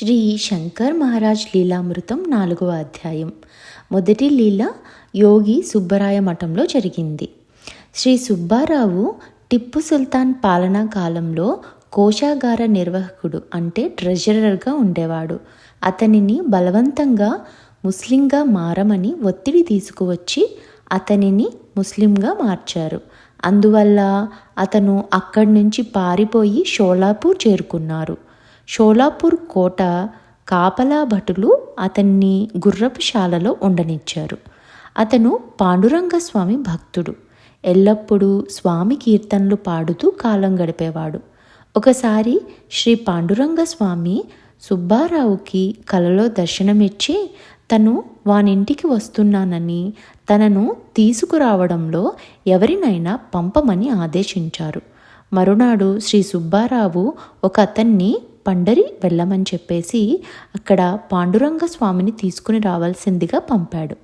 శ్రీ శంకర్ మహారాజ్ లీలామృతం నాలుగవ అధ్యాయం. మొదటి లీల యోగి సుబ్బరాయ మఠంలో జరిగింది. శ్రీ సుబ్బారావు టిప్పు సుల్తాన్ పాలనా కాలంలో కోశాగార నిర్వాహకుడు అంటే ట్రెజరర్గా ఉండేవాడు. అతనిని బలవంతంగా ముస్లింగా మారమని ఒత్తిడి తీసుకువచ్చి అతనిని ముస్లింగా మార్చారు. అందువల్ల అతను అక్కడి నుంచి పారిపోయి షోలాపూర్ చేరుకున్నారు. షోలాపూర్ కోట కాపలా భటులు అతన్ని గుర్రపు శాలలో ఉండనిచ్చారు. అతను పాండురంగ స్వామి భక్తుడు. ఎల్లప్పుడూ స్వామి కీర్తనలు పాడుతూ కాలం గడిపేవాడు. ఒకసారి శ్రీ పాండురంగ స్వామి సుబ్బారావుకి కలలో దర్శనమిచ్చి తను వానింటికి వస్తున్నానని తనను తీసుకురావడంలో ఎవరినైనా పంపమని ఆదేశించారు. మరునాడు శ్రీ సుబ్బారావు ఒక అతన్ని పండరి వెళ్ళమని చెప్పేసి అక్కడ పాండురంగ స్వామిని తీసుకుని రావాల్సిందిగా పంపాడు.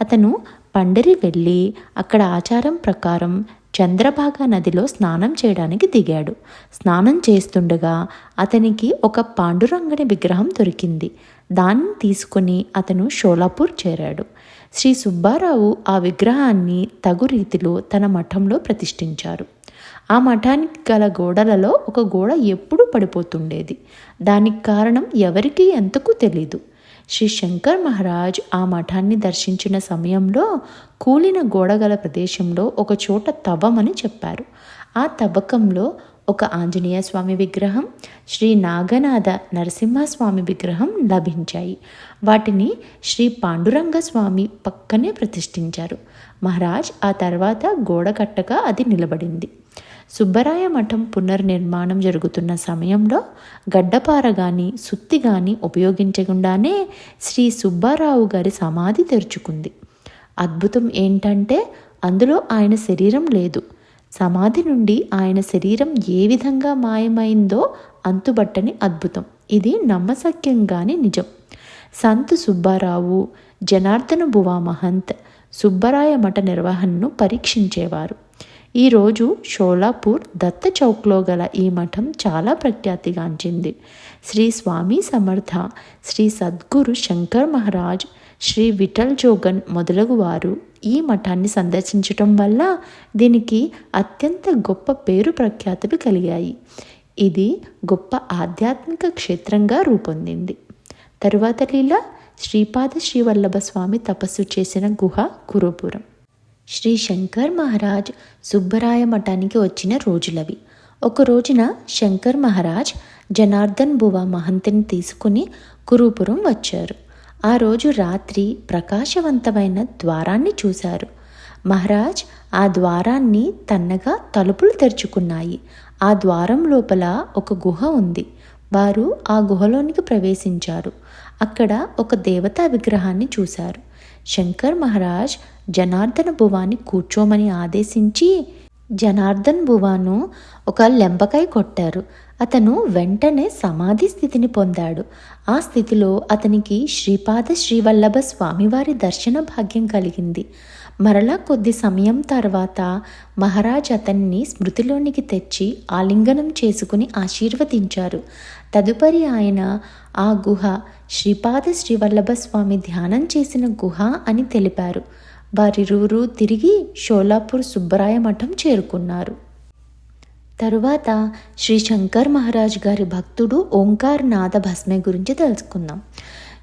అతను పండరి వెళ్ళి అక్కడ ఆచారం ప్రకారం చంద్రభాగా నదిలో స్నానం చేయడానికి దిగాడు. స్నానం చేస్తుండగా అతనికి ఒక పాండురంగని విగ్రహం దొరికింది. దాన్ని తీసుకుని అతను షోలాపూర్ చేరాడు. శ్రీ సుబ్బారావు ఆ విగ్రహాన్ని తగు రీతిలో తన మఠంలో ప్రతిష్ఠించారు. ఆ మఠానికి గల గోడలలో ఒక గోడ ఎప్పుడూ పడిపోతుండేది. దానికి కారణం ఎవరికీ ఎంతకు తెలీదు. శ్రీ శంకర్ మహారాజ్ ఆ మఠాన్ని దర్శించిన సమయంలో కూలిన గోడగల ప్రదేశంలో ఒక చోట తవ్వమని చెప్పారు. ఆ తవ్వకంలో ఒక ఆంజనేయ స్వామి విగ్రహం శ్రీ నాగనాథ నరసింహస్వామి విగ్రహం లభించాయి. వాటిని శ్రీ పాండురంగ స్వామి పక్కనే ప్రతిష్ఠించారు. మహారాజ్ ఆ తర్వాత గోడ కట్టగా అది నిలబడింది. సుబ్బరాయ మఠం పునర్నిర్మాణం జరుగుతున్న సమయంలో గడ్డపార గాని సుత్తి గాని ఉపయోగించకుండానే శ్రీ సుబ్బారావు గారి సమాధి తెరుచుకుంది. అద్భుతం ఏంటంటే అందులో ఆయన శరీరం లేదు. సమాధి నుండి ఆయన శరీరం ఏ విధంగా మాయమైందో అంతుబట్టని అద్భుతం. ఇది నమ్మశక్యంగాని నిజం. సంత్ సుబ్బారావు జనార్దన బువా మహంత్ సుబ్బరాయ మఠ నిర్వహణను పరీక్షించేవారు. ఈరోజు షోలాపూర్ దత్త చౌక్లో గల ఈ మఠం చాలా ప్రఖ్యాతిగాంచింది. శ్రీ స్వామి సమర్థ శ్రీ సద్గురు శంకర్ మహారాజ్ శ్రీ విఠల్ జోగన్ మొదలగు వారు ఈ మఠాన్ని సందర్శించటం వల్ల దీనికి అత్యంత గొప్ప పేరు ప్రఖ్యాతులు కలిగాయి. ఇది గొప్ప ఆధ్యాత్మిక క్షేత్రంగా రూపొందింది. తరువాత లీల శ్రీపాద శ్రీవల్లభ స్వామి తపస్సు చేసిన గుహ కురుపురం శ్రీ శంకర్ మహారాజ్ సుబ్బరాయ మఠానికి వచ్చిన రోజులవి. ఒక రోజున శంకర్ మహారాజ్ జనార్దన్ బువా మహంతిని తీసుకుని కురుపురం వచ్చారు. ఆ రోజు రాత్రి ప్రకాశవంతమైన ద్వారాన్ని చూశారు. మహారాజ్ ఆ ద్వారాన్ని తన్నగా తలుపులు తెరుచుకున్నాయి. ఆ ద్వారం లోపల ఒక గుహ ఉంది. వారు ఆ గుహలోనికి ప్రవేశించారు. అక్కడ ఒక దేవతా విగ్రహాన్ని చూశారు. శంకర్ మహారాజ్ జనార్దన భువాన్ని కూర్చోమని ఆదేశించి జనార్దన్ భువాను ఒక లెంబకాయ కొట్టారు. అతను వెంటనే సమాధి స్థితిని పొందాడు. ఆ స్థితిలో అతనికి శ్రీపాద శ్రీవల్లభ స్వామివారి దర్శన భాగ్యం కలిగింది. మరలా కొద్ది సమయం తర్వాత మహారాజ్ అతన్ని స్మృతిలోనికి తెచ్చి ఆలింగనం చేసుకుని ఆశీర్వదించారు. తదుపరి ఆయన ఆ గుహ శ్రీపాద శ్రీవల్లభ స్వామి ధ్యానం చేసిన గుహ అని తెలిపారు. వారిరువురు తిరిగి షోలాపూర్ సుబ్బరాయ మఠం చేరుకున్నారు. తరువాత శ్రీ శంకర్ మహారాజ్ గారి భక్తుడు ఓంకార్ నాథ భస్మే గురించి తెలుసుకుందాం.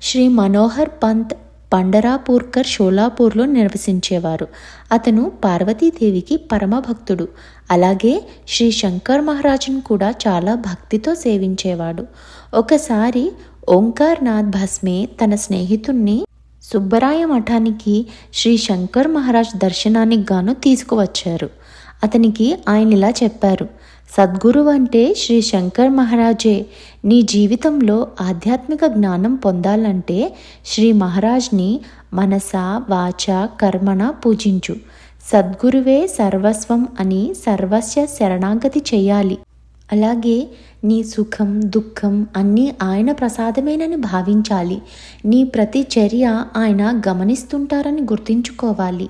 శ్రీ మనోహర్ పంత్ పండరాపూర్కర్ షోలాపూర్లో నివసించేవారు. అతను పార్వతీదేవికి పరమభక్తుడు. అలాగే శ్రీ శంకర్ మహారాజును కూడా చాలా భక్తితో సేవించేవాడు. ఒకసారి ఓంకార్ నాథ్ భస్మే తన స్నేహితుణ్ణి సుబ్బరాయ మఠానికి శ్రీ శంకర్ మహారాజ్ దర్శనానికి గాను తీసుకువచ్చారు. అతనికి ఆయన ఇలా చెప్పారు సద్గురువు అంటే శ్రీ శంకర్ మహారాజే నీ జీవితంలో ఆధ్యాత్మిక జ్ఞానం పొందాలంటే శ్రీ మహారాజ్ని మనస వాచ కర్మణ పూజించు. సద్గురువే సర్వస్వం అని సర్వస్య శరణాగతి చేయాలి. అలాగే నీ సుఖం దుఃఖం అన్నీ ఆయన ప్రసాదమేనని భావించాలి. నీ ప్రతి చర్య ఆయన గమనిస్తుంటారని గుర్తుంచుకోవాలి.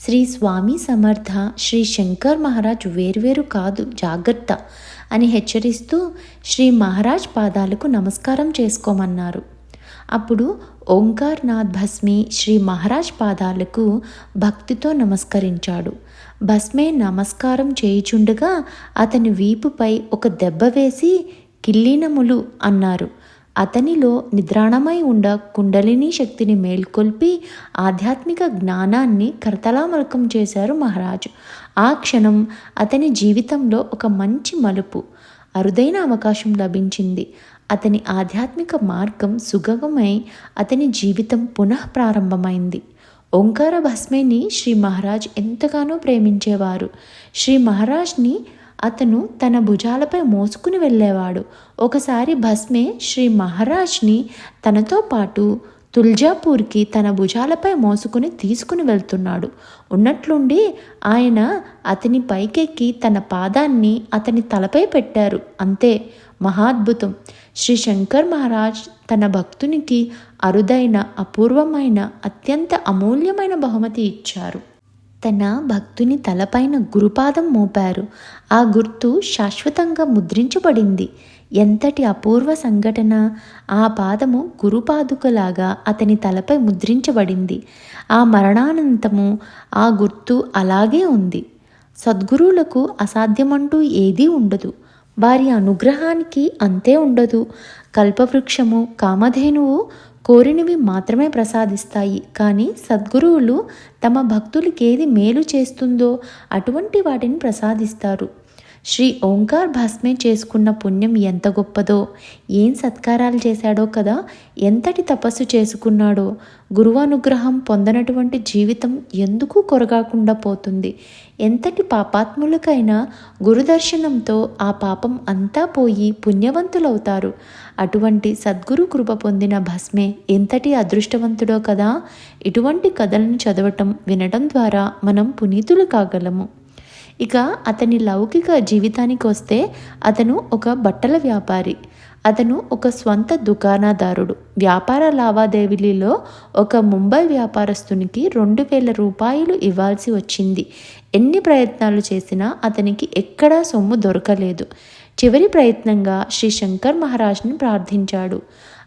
శ్రీ స్వామి సమర్థ శ్రీ శంకర్ మహారాజ్ వేర్వేరు కాదు జాగ్రత్త అని హెచ్చరిస్తూ శ్రీ మహారాజ్ పాదాలకు నమస్కారం చేసుకోమన్నారు. అప్పుడు ఓంకార్నాథ్ భస్మి శ్రీ మహారాజ్ పాదాలకు భక్తితో నమస్కరించాడు. భస్మే నమస్కారం చేయుచుండగా అతని వీపుపై ఒక దెబ్బ వేసి కిల్లీనములు అన్నారు. అతనిలో నిద్రాణమై ఉండ కుండలిని శక్తిని మేల్కొల్పి ఆధ్యాత్మిక జ్ఞానాన్ని కరతలామలకం చేశారు మహారాజు. ఆ క్షణం అతని జీవితంలో ఒక మంచి మలుపు. అరుదైన అవకాశం లభించింది. అతని ఆధ్యాత్మిక మార్గం సుగమమై అతని జీవితం పునః ప్రారంభమైంది. ఓంకార భస్మేని శ్రీ మహారాజ్ ఎంతగానో ప్రేమించేవారు. శ్రీ మహారాజ్ని అతను తన భుజాలపై మోసుకుని వెళ్ళేవాడు. ఒకసారి భస్మే శ్రీ మహారాజ్ని తనతో పాటు తుల్జాపూర్కి తన భుజాలపై మోసుకుని తీసుకుని వెళ్తున్నాడు. ఉన్నట్లుండి ఆయన అతని పైకెక్కి తన పాదాన్ని అతని తలపై పెట్టారు. అంతే మహాద్భుతం. శ్రీ శంకర్ మహారాజ్ తన భక్తునికి అరుదైన అపూర్వమైన అత్యంత అమూల్యమైన బహుమతి ఇచ్చారు. తన భక్తుని తలపైన గురుపాదం మోపారు. ఆ గుర్తు శాశ్వతంగా ముద్రించబడింది. ఎంతటి అపూర్వ సంఘటన! ఆ పాదము గురుపాదుకలాగా అతని తలపై ముద్రించబడింది. ఆ మరణానంతము ఆ గుర్తు అలాగే ఉంది. సద్గురువులకు అసాధ్యమంటూ ఏదీ ఉండదు. వారి అనుగ్రహానికి అంతే ఉండదు. కల్పవృక్షము కామధేనువు కోరినవి మాత్రమే ప్రసాదిస్తాయి. కానీ సద్గురువులు తమ భక్తులకి ఏది మేలు చేస్తుందో అటువంటి వాటిని ప్రసాదిస్తారు. శ్రీ ఓంకార్ భస్మే చేసుకున్న పుణ్యం ఎంత గొప్పదో. ఏం సత్కారాలు చేశాడో కదా. ఎంతటి తపస్సు చేసుకున్నాడో. గురువు అనుగ్రహం పొందనటువంటి జీవితం ఎందుకు కొరగాకుండా పోతుంది. ఎంతటి పాపాత్ములకైనా గురుదర్శనంతో ఆ పాపం అంతా పోయి పుణ్యవంతులవుతారు. అటువంటి సద్గురు కృప పొందిన భస్మే ఎంతటి అదృష్టవంతుడో కదా. ఇటువంటి కథలను చదవటం వినటం ద్వారా మనం పునీతులు కాగలము. ఇక అతని లౌకిక జీవితానికి వస్తే అతను ఒక బట్టల వ్యాపారి. అతను ఒక స్వంత దుకాణదారుడు. వ్యాపార లావాదేవీలలో ఒక ముంబై వ్యాపారస్తునికి రెండు వేల రూపాయలు ఇవ్వాల్సి వచ్చింది. ఎన్ని ప్రయత్నాలు చేసినా అతనికి ఎక్కడా సొమ్ము దొరకలేదు. చివరి ప్రయత్నంగా శ్రీ శంకర్ మహారాజ్ని ప్రార్థించాడు.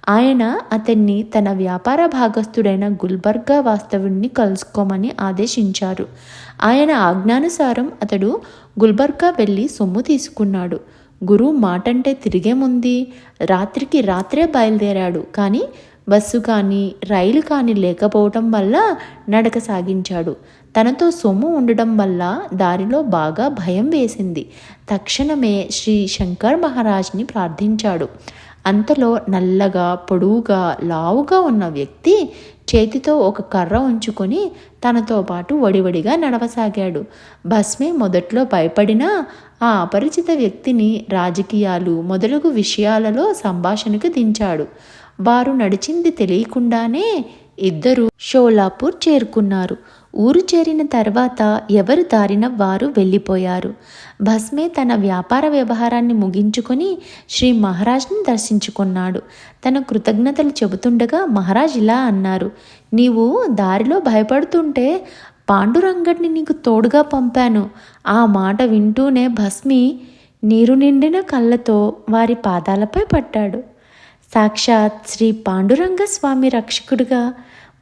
ఆయన అతన్ని తన వ్యాపార భాగస్థుడైన గుల్బర్గా వాస్తవుడిని కలుసుకోమని ఆదేశించారు. ఆయన ఆజ్ఞానుసారం అతడు గుల్బర్గా వెళ్ళి సొమ్ము తీసుకున్నాడు. గురువు మాటంటే తిరిగేముంది రాత్రికి రాత్రే బయలుదేరాడు. కానీ బస్సు కానీ రైలు కానీ లేకపోవటం వల్ల నడక సాగించాడు. తనతో సొమ్ము ఉండడం వల్ల దారిలో బాగా భయం వేసింది. తక్షణమే శ్రీ శంకర్ మహారాజ్ని ప్రార్థించాడు. అంతలో నల్లగా పొడువుగా లావుగా ఉన్న వ్యక్తి చేతితో ఒక కర్ర ఉంచుకొని తనతో పాటు వడివడిగా నడవసాగాడు. భస్మే మొదట్లో భయపడినా ఆ అపరిచిత వ్యక్తిని రాజకీయాలు మొదలగు విషయాలలో సంభాషణకు దించాడు. వారు నడిచింది తెలియకుండానే ఇద్దరు షోలాపూర్ చేరుకున్నారు. ఊరు చేరిన తర్వాత ఎవరు దారిన వారు వెళ్ళిపోయారు. భస్మే తన వ్యాపార వ్యవహారాన్ని ముగించుకొని శ్రీ మహారాజ్ని దర్శించుకున్నాడు. తన కృతజ్ఞతలు చెబుతుండగా మహారాజ్ ఇలా అన్నారు నీవు దారిలో భయపడుతుంటే పాండురంగడిని నీకు తోడుగా పంపాను. ఆ మాట వింటూనే భస్మి నీరు నిండిన కళ్ళతో వారి పాదాలపై పట్టాడు. సాక్షాత్ శ్రీ పాండురంగ స్వామి రక్షకుడిగా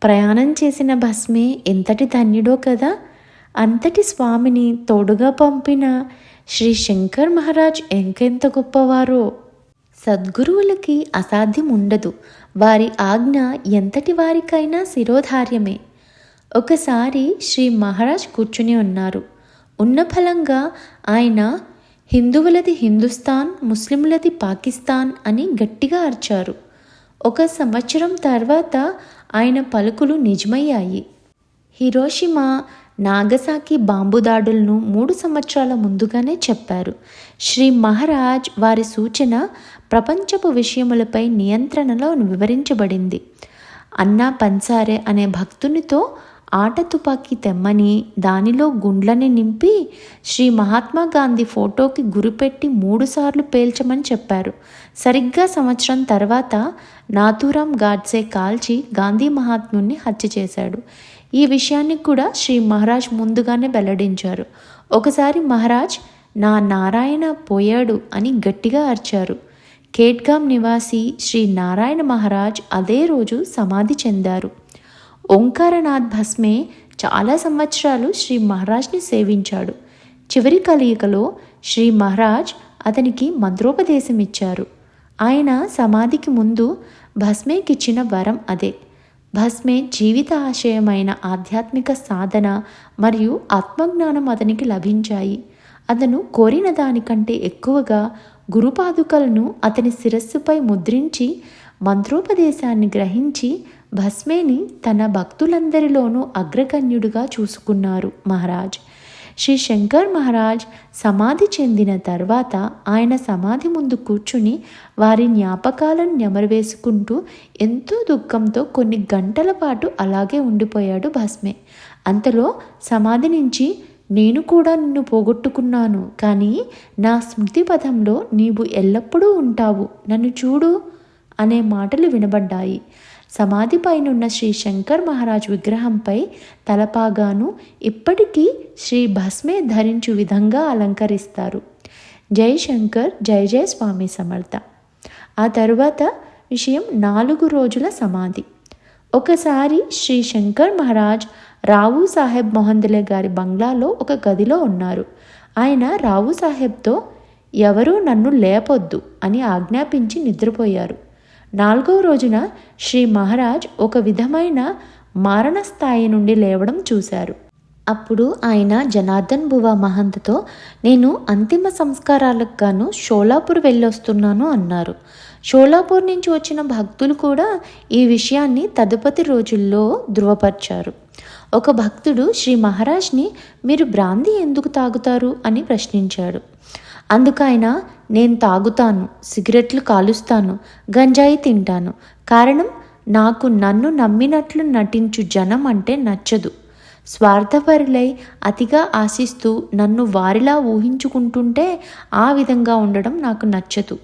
ప్రయాణం చేసిన భస్మే ఎంతటి ధన్యుడో కదా. అంతటి స్వామిని తోడుగా పంపిన శ్రీ శంకర్ మహారాజ్ ఎంకెంత గొప్పవారో. సద్గురువులకి అసాధ్యం ఉండదు వారి ఆజ్ఞ ఎంతటి వారికైనా శిరోధార్యమే. ఒకసారి శ్రీ మహారాజ్ కూర్చుని ఉన్నారు. ఉన్న ఫలంగా ఆయన హిందువులది హిందుస్థాన్ ముస్లింలది పాకిస్తాన్ అని గట్టిగా అరిచారు. ఒక సంవత్సరం తర్వాత ఆయన పలుకులు నిజమయ్యాయి. హిరోషిమా నాగసాకి బాంబు దాడులను మూడు సంవత్సరాల ముందుగానే చెప్పారు. శ్రీ మహారాజ్ వారి సూచన ప్రపంచపు విషయములపై నియంత్రణలో వివరించబడింది. అన్నా పన్సారే అనే భక్తునితో ఆట తుపాకీ తెమ్మని దానిలో గుండ్లని నింపి శ్రీ మహాత్మా గాంధీ ఫోటోకి గురిపెట్టి మూడుసార్లు పేల్చమని చెప్పారు. సరిగ్గా సంవత్సరం తర్వాత నాథూరాం గాడ్సే కాల్చి గాంధీ మహాత్ముని హత్య చేశాడు. ఈ విషయాన్ని కూడా శ్రీ మహారాజ్ ముందుగానే వెల్లడించారు. ఒకసారి మహారాజ్ నా నారాయణ పోయాడు అని గట్టిగా అరిచారు. కేట్గాం నివాసి శ్రీ నారాయణ మహారాజ్ అదే రోజు సమాధి చెందారు. ఓంకారనాథ్ భస్మే చాలా సంవత్సరాలు శ్రీ మహారాజ్ని సేవించాడు. చివరి కలియికలో శ్రీ మహారాజ్ అతనికి మంత్రోపదేశం ఇచ్చారు. ఆయన సమాధికి ముందు భస్మేకిచ్చిన వరం అదే. భస్మే జీవిత ఆశయమైన ఆధ్యాత్మిక సాధన మరియు ఆత్మజ్ఞానం అతనికి లభించాయి. అతను కోరిన దానికంటే ఎక్కువగా గురుపాదుకలను అతని శిరస్సుపై ముద్రించి మంత్రోపదేశాన్ని గ్రహించి భస్మేని తన భక్తులందరిలోనూ అగ్రగణ్యుడిగా చూసుకున్నారు మహారాజ్. శ్రీ శంకర్ మహారాజ్ సమాధి చెందిన తర్వాత ఆయన సమాధి ముందు కూర్చుని వారి జ్ఞాపకాలను నెమరవేసుకుంటూ ఎంతో దుఃఖంతో కొన్ని గంటల పాటు అలాగే ఉండిపోయాడు భస్మే. అంతలో సమాధి నుంచి నేను కూడా నిన్ను పోగొట్టుకున్నాను కానీ నా స్మృతి పథంలో నీవు ఎల్లప్పుడూ ఉంటావు నన్ను చూడు అనే మాటలు వినబడ్డాయి. సమాధిపైనున్న శ్రీ శంకర్ మహారాజ్ విగ్రహంపై తలపాగాను ఇప్పటికీ శ్రీ భస్మే ధరించు విధంగా అలంకరిస్తారు. జై శంకర్ జై జయ స్వామి సమర్థ. ఆ తరువాత విషయం నాలుగు రోజుల సమాధి. ఒకసారి శ్రీ శంకర్ మహారాజ్ రావు సాహెబ్ మొహందలే గారి బంగ్లాలో ఒక గదిలో ఉన్నారు. ఆయన రావు సాహెబ్తో ఎవరూ నన్ను లేపొద్దు అని ఆజ్ఞాపించి నిద్రపోయారు. నాలుగవ రోజున శ్రీ మహారాజ్ ఒక విధమైన మారణ స్థాయి నుండి లేవడం చూశారు. అప్పుడు ఆయన జనార్దన్ బువా మహంత్తో నేను అంతిమ సంస్కారాలకు గాను షోలాపూర్ వెళ్ళొస్తున్నాను అన్నారు. షోలాపూర్ నుంచి వచ్చిన భక్తులు కూడా ఈ విషయాన్ని తదుపరి రోజుల్లో ధృవపరిచారు. ఒక భక్తుడు శ్రీ మహారాజ్ని మీరు బ్రాంది ఎందుకు తాగుతారు? అని ప్రశ్నించాడు. అందుకైనా నేను తాగుతాను సిగరెట్లు కాలుస్తాను గంజాయి తింటాను. కారణం నాకు నన్ను నమ్మినట్లు నటించు జనం అంటే నచ్చదు. స్వార్థపరులై అతిగా ఆశిస్తూ నన్ను వారిలా ఊహించుకుంటుంటే ఆ విధంగా ఉండడం నాకు నచ్చదు.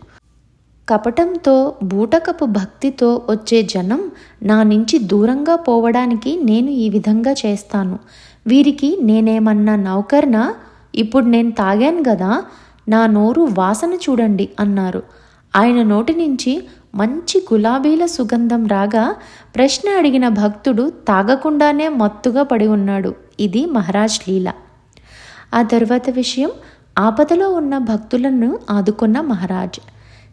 కపటంతో బూటకపు భక్తితో వచ్చే జనం నా నుంచి దూరంగా పోవడానికి నేను ఈ విధంగా చేస్తాను. వీరికి నేనేమన్నా నౌకర్నా? ఇప్పుడు నేను తాగాను కదా నా నోరు వాసన చూడండి అన్నారు. ఆయన నోటి నుంచి మంచి గులాబీల సుగంధం రాగా ప్రశ్న అడిగిన భక్తుడు తాగకుండానే మత్తుగా పడి ఉన్నాడు. ఇది మహారాజ్ లీల. ఆ తర్వాత విషయం ఆపదలో ఉన్న భక్తులను ఆదుకున్న మహారాజ్.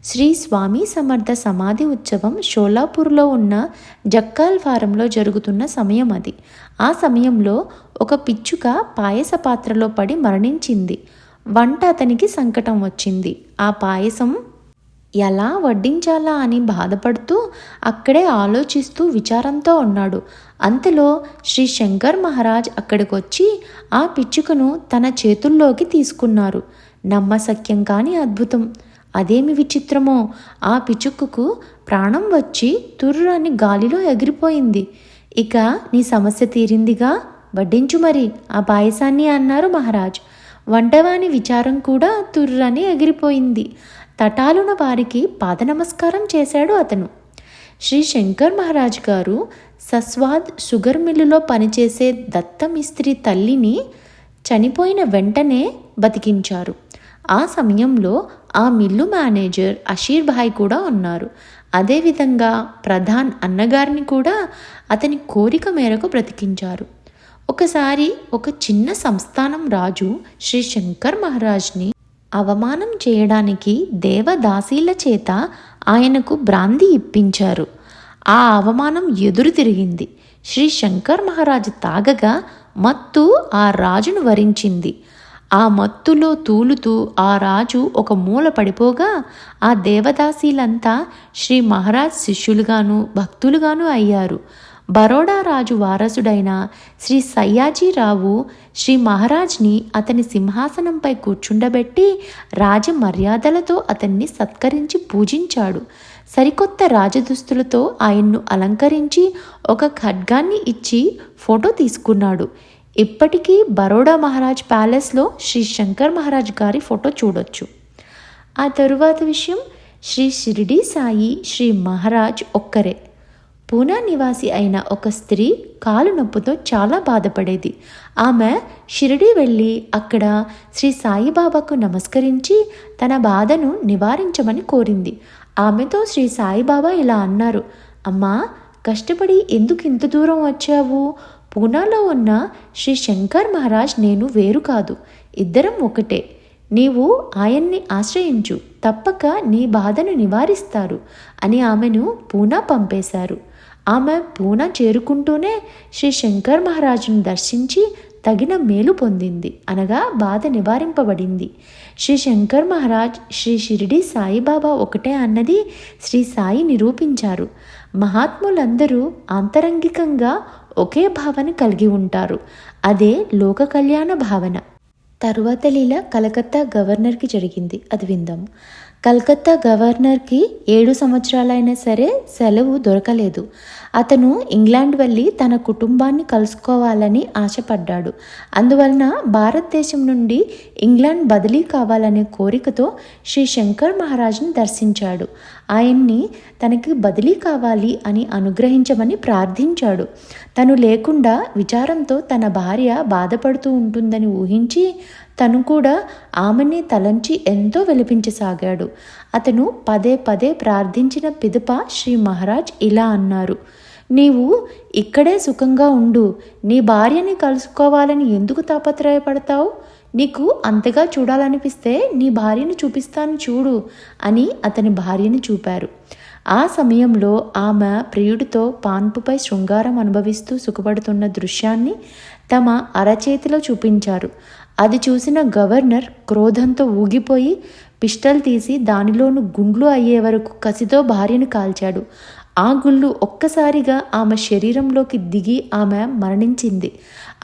శ్రీ స్వామి సమర్థ సమాధి ఉత్సవం షోలాపూర్లో ఉన్న జక్కాల్ ఫారంలో జరుగుతున్న సమయం అది. ఆ సమయంలో ఒక పిచ్చుక పాయస పాత్రలో పడి మరణించింది. వంట అతనికి సంకటం వచ్చింది. ఆ పాయసం ఎలా వడ్డించాలా అని బాధపడుతూ అక్కడే ఆలోచిస్తూ విచారంతో ఉన్నాడు. అంతలో శ్రీ శంకర్ మహారాజ్ అక్కడికొచ్చి ఆ పిచ్చుకను తన చేతుల్లోకి తీసుకున్నారు. నమ్మసక్యం కాని అద్భుతం. అదేమి విచిత్రమో. ఆ పిచ్చుకకు ప్రాణం వచ్చి తుర్రని గాలిలో ఎగిరిపోయింది. ఇక నీ సమస్య తీరిందిగా? వడ్డించు మరి. ఆ పాయసాన్ని అన్నారు మహారాజ్. వంటవాని విచారం కూడా తుర్రని ఎగిరిపోయింది. తటాలున వారికి పాద నమస్కారం చేశాడు అతను. శ్రీ శంకర్ మహారాజ్ గారు సస్వాద్ షుగర్ మిల్లులో పనిచేసే దత్తమిస్త్రి తల్లిని చనిపోయిన వెంటనే బతికించారు. ఆ సమయంలో ఆ మిల్లు మేనేజర్ అషీర్ భాయ్ కూడా ఉన్నారు. అదేవిధంగా ప్రధాన్ అన్నగారిని కూడా అతని కోరిక మేరకు బ్రతికించారు. ఒకసారి ఒక చిన్న సంస్థానం రాజు శ్రీ శంకర్ మహారాజ్ని అవమానం చేయడానికి దేవదాసీల చేత ఆయనకు బ్రాంది ఇప్పించారు. ఆ అవమానం ఎదురు తిరిగింది. శ్రీ శంకర్ మహారాజు తాగగా మత్తు ఆ రాజును వరించింది. ఆ మత్తులో తూలుతూ ఆ రాజు ఒక మూల పడిపోగా ఆ దేవదాసీలంతా శ్రీ మహారాజ్ శిష్యులుగాను భక్తులుగాను అయ్యారు. బరోడా రాజు వారసుడైన శ్రీ సయ్యాజీరావు శ్రీ మహారాజ్ని అతని సింహాసనంపై కూర్చుండబెట్టి రాజ మర్యాదలతో అతన్ని సత్కరించి పూజించాడు. సరికొత్త రాజదుస్తులతో ఆయన్ను అలంకరించి ఒక ఖడ్గాన్ని ఇచ్చి ఫోటో తీసుకున్నాడు. ఇప్పటికీ బరోడా మహారాజ్ ప్యాలెస్లో శ్రీ శంకర్ మహారాజ్ గారి ఫోటో చూడొచ్చు. ఆ తరువాత విషయం శ్రీ షిరిడి సాయి శ్రీ మహారాజ్ ఒక్కరే. పూనా నివాసి అయిన ఒక స్త్రీ కాలు నొప్పుతో చాలా బాధపడేది. ఆమె షిరిడి వెళ్ళి అక్కడ శ్రీ సాయిబాబాకు నమస్కరించి తన బాధను నివారించమని కోరింది. ఆమెతో శ్రీ సాయిబాబా ఇలా అన్నారు అమ్మా కష్టపడి ఎందుకు ఇంత దూరం వచ్చావు? పూనాలో ఉన్న శ్రీ శంకర్ మహారాజ్ నేను వేరు కాదు ఇద్దరం ఒకటే. నీవు ఆయన్ని ఆశ్రయించు తప్పక నీ బాధను నివారిస్తారు అని ఆమెను పూనా పంపేశారు. ఆమె పూనా చేరుకుంటూనే శ్రీ శంకర్ మహారాజును దర్శించి తగిన మేలు పొందింది. అనగా బాధ నివారింపబడింది. శ్రీ శంకర్ మహారాజ్ శ్రీ షిరిడి సాయిబాబా ఒకటే అన్నది శ్రీ సాయి నిరూపించారు. మహాత్ములందరూ ఆంతరంగికంగా ఒకే భావన కలిగి ఉంటారు. అదే లోక కళ్యాణ భావన. తరువాత లీల కలకత్తా గవర్నర్కి జరిగింది. అది విందాం. కలకత్తా గవర్నర్కి ఏడు సంవత్సరాలైనా సరే సెలవు దొరకలేదు. అతను ఇంగ్లాండ్ వెళ్ళి తన కుటుంబాన్ని కలుసుకోవాలని ఆశపడ్డాడు. అందువలన భారతదేశం నుండి ఇంగ్లాండ్ బదిలీ కావాలనే కోరికతో శ్రీ శంకర్ మహారాజ్ని దర్శించాడు. ఆయన్ని తనకి బదిలీ కావాలి అని అనుగ్రహించమని ప్రార్థించాడు. తను లేకుండా విచారంతో తన భార్య బాధపడుతూ ఉంటుందని ఊహించి తను కూడా ఆమెని తలంచి ఎంతో వెలిపించసాగాడు. అతను పదే పదే ప్రార్థించిన పిదప శ్రీ మహారాజ్ ఇలా అన్నారు నీవు ఇక్కడే సుఖంగా ఉండు. నీ భార్యని కలుసుకోవాలని ఎందుకు తాపత్రయపడతావు? నీకు అంతగా చూడాలనిపిస్తే నీ భార్యను చూపిస్తాను చూడు అని అతని భార్యని చూపారు. ఆ సమయంలో ఆమె ప్రియుడితో పాన్పుపై శృంగారం అనుభవిస్తూ సుఖపడుతున్న దృశ్యాన్ని తమ అరచేతిలో చూపించారు. అది చూసిన గవర్నర్ క్రోధంతో ఊగిపోయి పిస్టల్ తీసి దానిలోను గుండ్లు అయ్యే వరకు కసితో భార్యను కాల్చాడు. ఆ గుళ్ళు ఒక్కసారిగా ఆమె శరీరంలోకి దిగి ఆమె మరణించింది.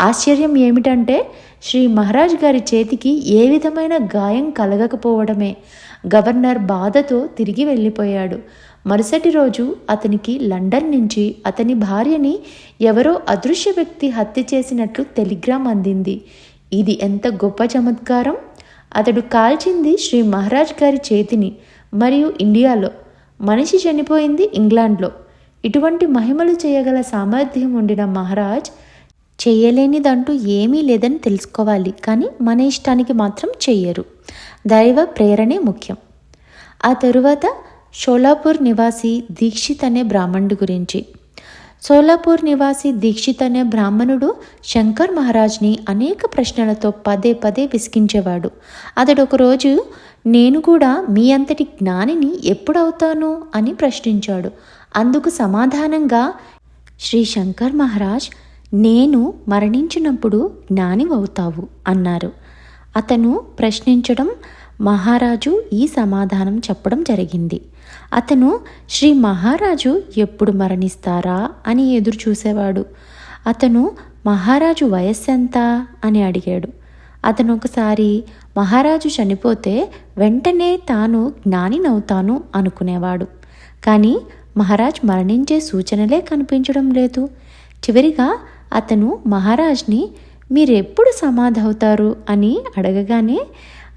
ఆశ్చర్యం ఏమిటంటే శ్రీ మహారాజ్ గారి చేతికి ఏ విధమైన గాయం కలగకపోవడమే. గవర్నర్ బాధతో తిరిగి వెళ్ళిపోయాడు. మరుసటి రోజు అతనికి లండన్ నుంచి అతని భార్యని ఎవరో అదృశ్య వ్యక్తి హత్య చేసినట్లు టెలిగ్రామ్ అందింది. ఇది ఎంత గొప్ప చమత్కారం? అతడు కాల్చింది శ్రీ మహారాజ్ గారి చేతిని మరియు ఇండియాలో. మనిషి చనిపోయింది ఇంగ్లాండ్లో. ఇటువంటి మహిమలు చేయగల సామర్థ్యం ఉండిన మహారాజ్ చేయలేనిదంటూ ఏమీ లేదని తెలుసుకోవాలి. కానీ మన ఇష్టానికి మాత్రం చెయ్యరు దైవ ప్రేరణే ముఖ్యం. ఆ తరువాత షోలాపూర్ నివాసి దీక్షిత్ అనే బ్రాహ్మణుడి గురించి సోలాపూర్ నివాసి దీక్షిత్ అనే బ్రాహ్మణుడు శంకర్ మహారాజ్ని అనేక ప్రశ్నలతో పదే పదే విసిగించేవాడు. అతడు ఒకరోజు నేను కూడా మీ అంతటి జ్ఞానిని ఎప్పుడవుతాను అని ప్రశ్నించాడు. అందుకు సమాధానంగా శ్రీ శంకర్ మహారాజ్ నేను మరణించినప్పుడు జ్ఞాని అవుతావు అన్నారు. అతను ప్రశ్నించడం మహారాజు ఈ సమాధానం చెప్పడం జరిగింది. అతను శ్రీ మహారాజు ఎప్పుడు మరణిస్తారా? అని ఎదురు చూసేవాడు. అతను మహారాజు వయస్సు ఎంత అని అడిగాడు. అతను ఒకసారి మహారాజు చనిపోతే వెంటనే తాను జ్ఞానినవుతాను అనుకునేవాడు. కానీ మహారాజ్ మరణించే సూచనలే కనిపించడం లేదు. చివరిగా అతను మహారాజ్ని మీరెప్పుడు సమాధవుతారు? అని అడగగానే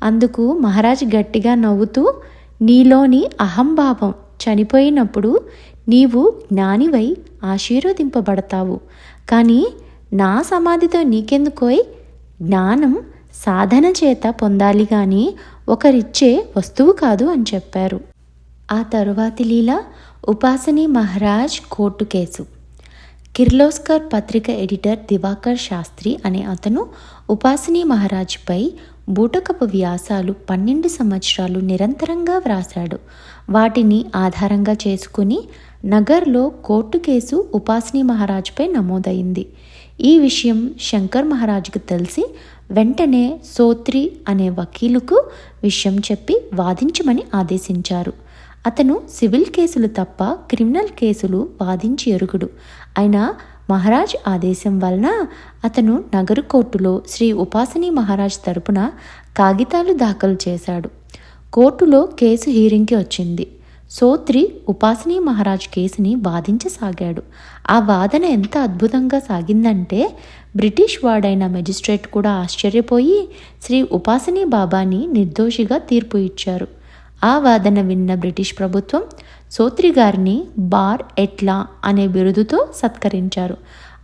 అందుకు మహారాజ్ గట్టిగా నవ్వుతూ నీలోని అహంభావం చనిపోయినప్పుడు నీవు జ్ఞానివై ఆశీర్వదింపబడతావు. కానీ నా సమాధితో నీకెందుకోయ్? జ్ఞానం సాధన చేత పొందాలి కానీ ఒకరిచ్చే వస్తువు కాదు అని చెప్పారు. ఆ తరువాతి లీల ఉపాసని మహారాజ్ కోర్టు కేసు. కిర్లోస్కర్ పత్రిక ఎడిటర్ దివాకర్ శాస్త్రి అనే అతను ఉపాసని మహారాజ్పై బూటకపు వ్యాసాలు పన్నెండు సంవత్సరాలు నిరంతరంగా వ్రాశాడు. వాటిని ఆధారంగా చేసుకుని నగర్లో కోర్టు కేసు ఉపాసని మహారాజ్పై నమోదైంది. ఈ విషయం శంకర్ మహారాజుకు తెలిసి వెంటనే సోత్రి అనే వకీలుకు విషయం చెప్పి వాదించమని ఆదేశించారు. అతను సివిల్ కేసులు తప్ప క్రిమినల్ కేసులు వాదించి ఎరుగుడు. అయినా మహారాజ్ ఆదేశం వలన అతను నగరు కోర్టులో శ్రీ ఉపాసని మహారాజ్ తరపున కాగితాలు దాఖలు చేశాడు. కోర్టులో కేసు హీరింగ్కి వచ్చింది. సోత్రి ఉపాసని మహారాజ్ కేసుని వాదించసాగాడు. ఆ వాదన ఎంత అద్భుతంగా సాగిందంటే బ్రిటిష్ వాడైన మెజిస్ట్రేట్ కూడా ఆశ్చర్యపోయి శ్రీ ఉపాసని బాబాని నిర్దోషిగా తీర్పు ఇచ్చారు. ఆ వాదన విన్న బ్రిటిష్ ప్రభుత్వం సోత్రి గారిని బార్ ఎట్లా అనే బిరుదుతో సత్కరించారు.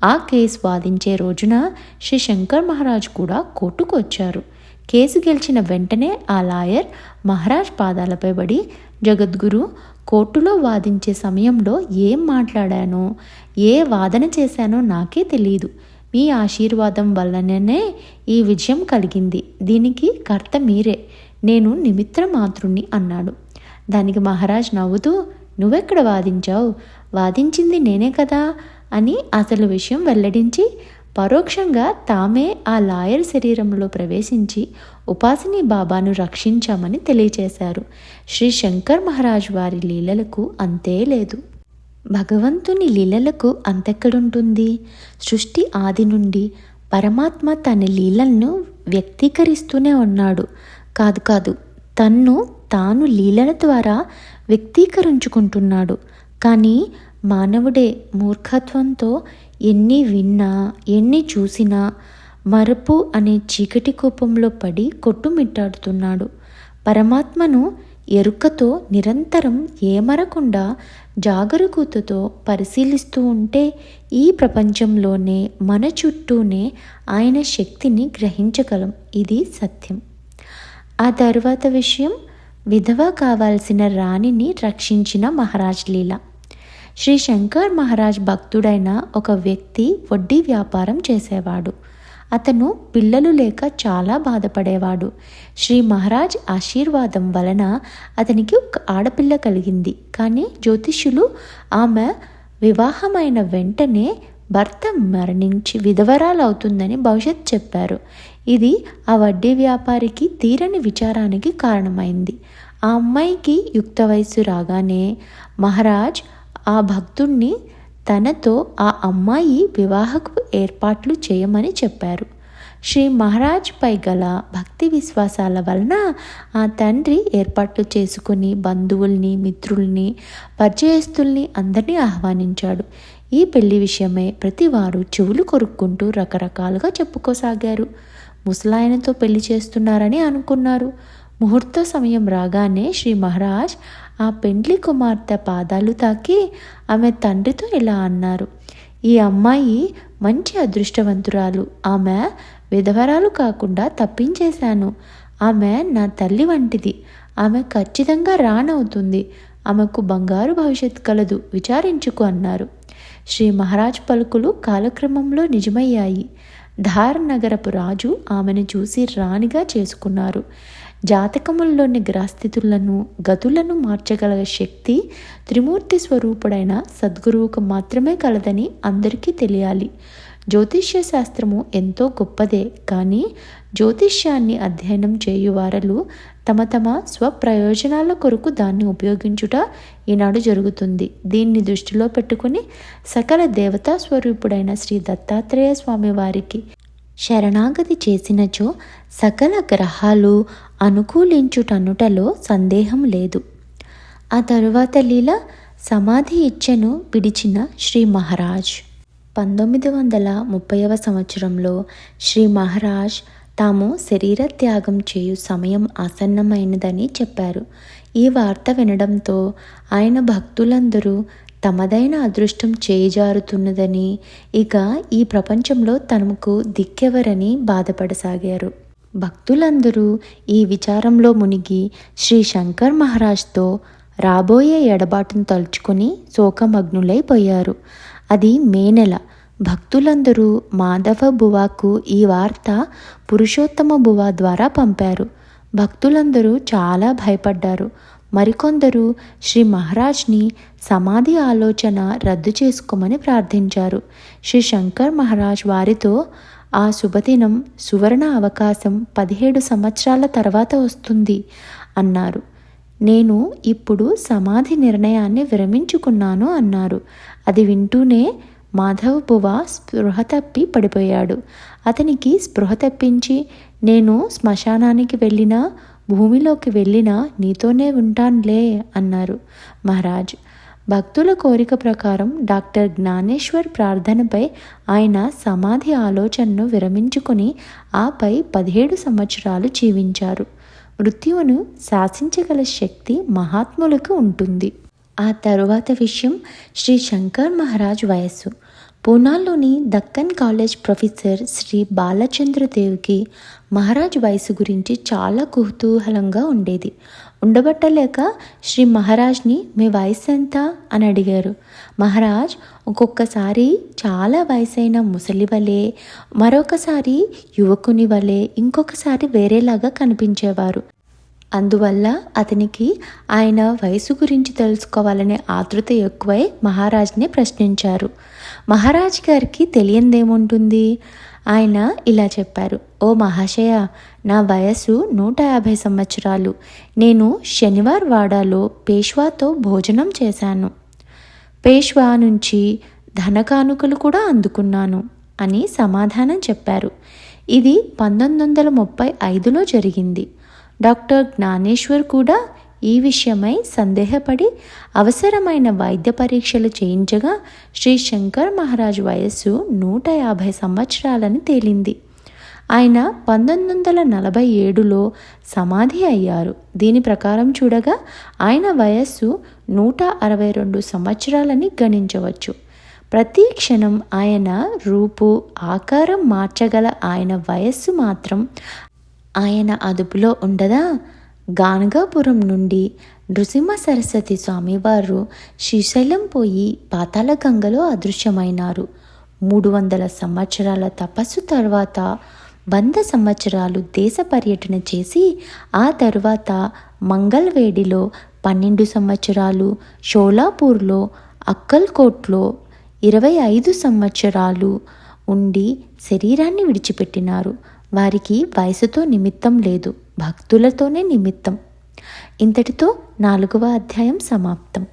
ఆ కేసు వాదించే రోజున శ్రీ శంకర్ మహారాజ్ కూడా కోర్టుకు వచ్చారు. కేసు గెలిచిన వెంటనే ఆ లాయర్ మహారాజ్ పాదాలపై పడి జగద్గురు కోర్టులో వాదించే సమయంలో ఏం మాట్లాడానో ఏ వాదన చేశానో నాకే తెలియదు మీ ఆశీర్వాదం వల్లనే ఈ విజయం కలిగింది. దీనికి కర్త మీరే. నేను నిమిత్ర మాతృణ్ణి అన్నాడు. దానికి మహారాజ్ నవ్వుతూ నువ్వెక్కడ వాదించావు? వాదించింది నేనే కదా అని అసలు విషయం వెల్లడించి పరోక్షంగా తామే ఆ లాయర్ శరీరంలో ప్రవేశించి ఉపాసిని బాబాను రక్షించామని తెలియచేశారు. శ్రీ శంకర్ మహారాజ్ వారి లీలలకు అంతే లేదు. భగవంతుని లీలలకు అంతెక్కడుంటుంది? సృష్టి ఆది నుండి పరమాత్మ తన లీలలను వ్యక్తీకరిస్తూనే ఉన్నాడు. కాదు కాదు తన్ను తాను లీలల ద్వారా వ్యక్తీకరించుకుంటున్నాడు. కానీ మానవుడే మూర్ఖత్వంతో ఎన్ని విన్నా ఎన్ని చూసినా మరపు అనే చీకటి కోపంలో పడి కొట్టుమిట్టాడుతున్నాడు. పరమాత్మను ఎరుకతో నిరంతరం ఏమరకుండా జాగరూకతతో పరిశీలిస్తూ ఉంటే ఈ ప్రపంచంలోనే మన చుట్టూనే ఆయన శక్తిని గ్రహించగలం. ఇది సత్యం. ఆ తర్వాత విషయం విధవ కావాల్సిన రాణిని రక్షించిన మహారాజ్ లీల. శ్రీ శంకర్ మహారాజ్ భక్తుడైన ఒక వ్యక్తి వడ్డీ వ్యాపారం చేసేవాడు. అతను పిల్లలు లేక చాలా బాధపడేవాడు. శ్రీ మహారాజ్ ఆశీర్వాదం వలన అతనికి ఒక ఆడపిల్ల కలిగింది. కానీ జ్యోతిష్యులు ఆమె వివాహమైన వెంటనే భర్త మరణించి విధవరాలవుతుందని భవిష్యత్ చెప్పారు. ఇది ఆ వడ్డీ వ్యాపారికి తీరని విచారానికి కారణమైంది. ఆ అమ్మాయికి యుక్త వయస్సు రాగానే మహారాజ్ ఆ భక్తుణ్ణి తనతో ఆ అమ్మాయి వివాహకు ఏర్పాట్లు చేయమని చెప్పారు. శ్రీ మహారాజ్ పై గల భక్తి విశ్వాసాల వలన ఆ తండ్రి ఏర్పాట్లు చేసుకుని బంధువుల్ని మిత్రుల్ని పరిచయస్తుల్ని అందరినీ ఆహ్వానించాడు. ఈ పెళ్ళి విషయమై ప్రతివారు చెవులు కొరుక్కుంటూ రకరకాలుగా చెప్పుకోసాగారు. ముసలాయనతో పెళ్ళి చేస్తున్నారని అనుకున్నారు. ముహూర్త సమయం రాగానే శ్రీ మహారాజ్ ఆ పెండ్లి కుమార్తె పాదాలు తాకి ఆమె తండ్రితో ఇలా అన్నారు. ఈ అమ్మాయి మంచి అదృష్టవంతురాలు. ఆమె విధవరాలు కాకుండా తప్పించేశాను. ఆమె నా తల్లి వంటిది. ఆమె ఖచ్చితంగా రానవుతుంది. ఆమెకు బంగారు భవిష్యత్తు కలదు విచారించుకు అన్నారు. శ్రీ మహారాజ్ పలుకులు కాలక్రమంలో నిజమయ్యాయి. ధార్ నగరపు రాజు ఆమెను చూసి రాణిగా చేసుకున్నారు. జాతకముల్లోని గ్రహస్థితులను గతులను మార్చగల శక్తి త్రిమూర్తి స్వరూపుడైన సద్గురువుకు మాత్రమే కలదని అందరికీ తెలియాలి. జ్యోతిష్య శాస్త్రము ఎంతో గొప్పదే కానీ జ్యోతిష్యాన్ని అధ్యయనం చేయువారలు తమ తమ స్వప్రయోజనాల కొరకు దాన్ని ఉపయోగించుట ఈనాడు జరుగుతుంది. దీన్ని దృష్టిలో పెట్టుకుని సకల దేవతా స్వరూపుడైన శ్రీ దత్తాత్రేయ స్వామి వారికి శరణాగతి చేసినచో సకల గ్రహాలు అనుకూలించుటనుటలో సందేహం లేదు. ఆ తరువాత లీల సమాధి ఇచ్చెను పిడిచిన శ్రీ మహారాజ్. పంతొమ్మిది వందల ముప్పైవ సంవత్సరంలో శ్రీ మహారాజ్ తాము శరీర త్యాగం చేయు సమయం ఆసన్నమైనదని చెప్పారు. ఈ వార్త వినడంతో ఆయన భక్తులందరూ తమదైన అదృష్టం చేజారుతున్నదని ఇక ఈ ప్రపంచంలో తమకు దిక్కెవరని బాధపడసాగారు. భక్తులందరూ ఈ విచారంలో మునిగి శ్రీ శంకర్ మహారాజ్తో రాబోయే ఎడబాటును తలుచుకొని శోకమగ్నులైపోయారు అది మే నెల. భక్తులందరూ మాధవ బువాకు ఈ వార్త పురుషోత్తమ బువా ద్వారా పంపారు. భక్తులందరూ చాలా భయపడ్డారు. మరికొందరు శ్రీ మహారాజ్ని సమాధి ఆలోచన రద్దు చేసుకోమని ప్రార్థించారు. శ్రీ శంకర్ మహారాజ్ వారితో ఆ శుభదినం సువర్ణ అవకాశం పదిహేడు సంవత్సరాల తర్వాత వస్తుంది అన్నారు. నేను ఇప్పుడు సమాధి నిర్ణయాన్ని విరమించుకున్నాను అన్నారు. అది వింటూనే మాధవ్ బువ స్పృహ తప్పి పడిపోయాడు. అతనికి స్పృహ తప్పించి నేను శ్మశానానికి వెళ్ళినా భూమిలోకి వెళ్ళినా నీతోనే ఉంటానులే అన్నారు మహారాజ్. భక్తుల కోరిక ప్రకారం డాక్టర్ జ్ఞానేశ్వర్ ప్రార్థనపై ఆయన సమాధి ఆలోచనను విరమించుకొని ఆపై పదిహేడు సంవత్సరాలు జీవించారు. మృత్యువును శాసించగల శక్తి మహాత్ములకు ఉంటుంది. ఆ తరువాత విషయం శ్రీ శంకర్ మహారాజ్ వయస్సు. పూనాలోని దక్కన్ కాలేజ్ ప్రొఫెసర్ శ్రీ బాలచంద్రదేవ్కి మహారాజ్ వయసు గురించి చాలా కుతూహలంగా ఉండేది. ఉండబట్టలేక శ్రీ మహారాజ్ని మీ వయసు ఎంత అని అడిగారు. మహారాజ్ ఒక్కొక్కసారి చాలా వయసైన ముసలి వలె మరొకసారి యువకుని వలె ఇంకొకసారి వేరేలాగా కనిపించేవారు. అందువల్ల అతనికి ఆయన వయసు గురించి తెలుసుకోవాలనే ఆతృత ఎక్కువై మహారాజ్ని ప్రశ్నించారు. మహారాజ్ గారికి తెలియందేముంటుంది? ఆయన ఇలా చెప్పారు. ఓ మహాశయ నా వయసు నూట యాభై సంవత్సరాలు. నేను శనివార్ వాడాలో పేష్వాతో భోజనం చేశాను. పేష్వా నుంచి ధన కానుకలు కూడా అందుకున్నాను అని సమాధానం చెప్పారు. ఇది పంతొమ్మిది వందల ముప్పై ఐదులో జరిగింది. డాక్టర్ జ్ఞానేశ్వర్ కూడా ఈ విషయమై సందేహపడి అవసరమైన వైద్య పరీక్షలు చేయించగా శ్రీ శంకర్ మహారాజ్ వయస్సు నూట యాభై సంవత్సరాలని తేలింది. ఆయన పంతొమ్మిది వందల నలభై ఏడులో సమాధి అయ్యారు. దీని ప్రకారం చూడగా ఆయన వయస్సు నూట అరవై రెండు సంవత్సరాలని గణించవచ్చు. ప్రతి క్షణం ఆయన రూపు ఆకారం మార్చగల ఆయన వయస్సు మాత్రం ఆయన అదుపులో ఉండదా గానగాపురం నుండి నృసింహ సరస్వతి స్వామివారు శ్రీశైలం పోయి పాతాళ గంగలో అదృశ్యమైనారు. మూడు వందల సంవత్సరాల తపస్సు తర్వాత వంద సంవత్సరాలు దేశ పర్యటన చేసి ఆ తర్వాత మంగళవేడిలో పన్నెండు సంవత్సరాలు షోలాపూర్లో అక్కల్కోట్లో ఇరవై ఐదు సంవత్సరాలు ఉండి శరీరాన్ని విడిచిపెట్టినారు. వారికి వయసుతో నిమిత్తం లేదు భక్తులతోనే నిమిత్తం. ఇంతటితో నాలుగవ అధ్యాయం సమాప్తం.